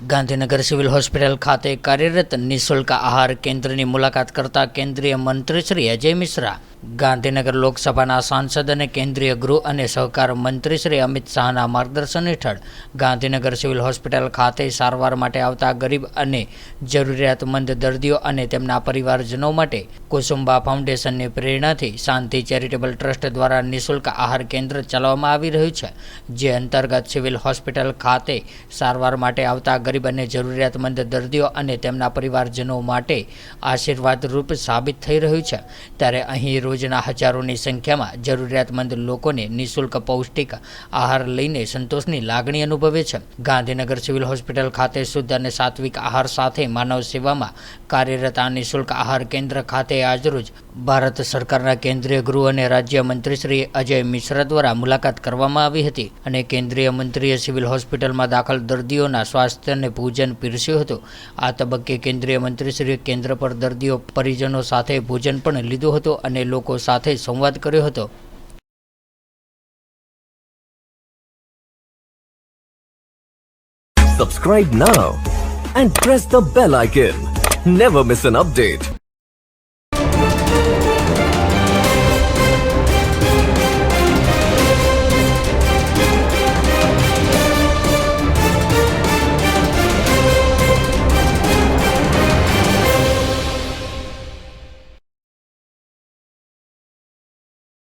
Gandhinagar civil hospital ખાતે કાર્યરત નિઃશુલ્ક આહાર કેન્દ્રની મુલાકાત કરતા કેન્દ્રીય મંત્રી શ્રી અજય મિશ્રા ગાંધીનગર લોકસભાના સાંસદ અને કેન્દ્રીય ગૃહ અને સહકાર મંત્રી શ્રી અમિત શાહના માર્ગદર્શન હેઠળ ગાંધીનગર સિવિલ હોસ્પિટલ ખાતે સારવાર માટે આવતા ગરીબ અને જરૂરિયાતમંદ દર્દીઓ અને તેમના પરિવારજનો માટે કુસુંબા ફાઉન્ડેશનની પ્રેરણાથી શાંતિ ચેરિટેબલ ટ્રસ્ટ દ્વારા નિઃશુલ્ક આહાર કેન્દ્ર ચલાવવામાં આવી રહ્યું છે, જે અંતર્ગત સિવિલ હોસ્પિટલ ખાતે સારવાર માટે આવતા ગરીબ અને જરૂરિયાતમંદ દર્દીઓ અને તેમના પરિવારજનો માટે આશીર્વાદરૂપ સાબિત થઈ રહ્યું છે. ત્યારે અહીં રોજના હજારોની સંખ્યામાં જરૂરિયાતમંદ લોકોને નિઃશુલ્ક પૌષ્ટિક આહાર લઈને સંતોષની લાગણી અનુભવે છે. ગાંધીનગર સિવિલ હોસ્પિટલ ખાતે શુદ્ધ અને સાત્વિક આહાર સાથે માનવ સેવામાં કાર્યરત આ નિઃશુલ્ક આહાર કેન્દ્ર ખાતે આજરોજ ભારત સરકારના કેન્દ્રીય ગૃહ અને રાજ્ય મંત્રી શ્રી અજય મિશ્રા દ્વારા મુલાકાત કરવામાં આવી હતી અને કેન્દ્રીય મંત્રીએ સિવિલ હોસ્પિટલમાં દાખલ દર્દીઓના સ્વાસ્થ્યને ભોજન પીરસ્યું હતું આ તબક્કે કેન્દ્રીય મંત્રીશ્રીએ કેન્દ્ર પર દર્દીઓ પરિજનો સાથે ભોજન પણ લીધું હતું અને લોકો સાથે સંવાદ કર્યો હતો Subscribe now and press the bell icon. Never miss an update.